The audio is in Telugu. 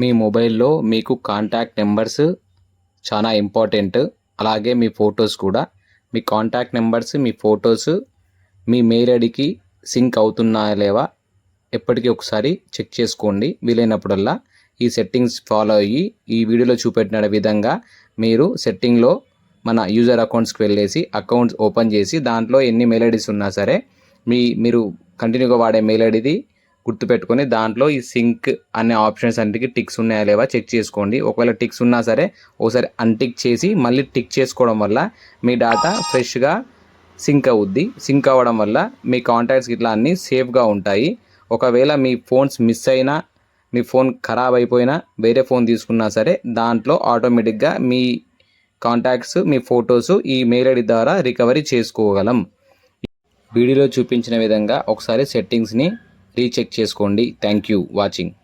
మీ మొబైల్లో మీకు కాంటాక్ట్ నెంబర్స్ చాలా ఇంపార్టెంట్. అలాగే మీ ఫొటోస్ కూడా. మీ కాంటాక్ట్ నెంబర్స్ మీ ఫొటోస్ మీ మెయిల్ ఐడికి సింక్ అవుతున్నాయా లేవా ఎప్పటికీ ఒకసారి చెక్ చేసుకోండి. వీలైనప్పుడల్లా ఈ సెట్టింగ్స్ ఫాలో అయ్యి ఈ వీడియోలో చూపెట్టిన విధంగా మీరు సెట్టింగ్లో మన యూజర్ అకౌంట్స్కి వెళ్ళేసి అకౌంట్స్ ఓపెన్ చేసి దాంట్లో ఎన్ని మెయిల్ ఐడీస్ ఉన్నా సరే మీ మీరు కంటిన్యూగా వాడే మెయిల్ ఐడిది గుర్తుపెట్టుకొని దాంట్లో ఈ సింక్ అనే ఆప్షన్స్ అన్నిటికీ టిక్స్ ఉన్నాయా లేవా చెక్ చేసుకోండి. ఒకవేళ టిక్స్ ఉన్నా సరే ఒకసారి అన్టిక్ చేసి మళ్ళీ టిక్ చేసుకోవడం వల్ల మీ డేటా ఫ్రెష్గా సింక్ అవుద్ది. సింక్ అవ్వడం వల్ల మీ కాంటాక్ట్స్ ఇట్లా అన్నీ సేఫ్గా ఉంటాయి. ఒకవేళ మీ ఫోన్స్ మిస్ అయినా మీ ఫోన్ ఖరాబ్ అయిపోయినా వేరే ఫోన్ తీసుకున్నా సరే దాంట్లో ఆటోమేటిక్గా మీ కాంటాక్ట్స్ మీ ఫొటోస్ ఈ మెయిల్ ఐడి ద్వారా రికవరీ చేసుకోగలం. వీడియోలో చూపించిన విధంగా ఒకసారి సెట్టింగ్స్ని రీచెక్ చేసుకోండి. Thank you watching.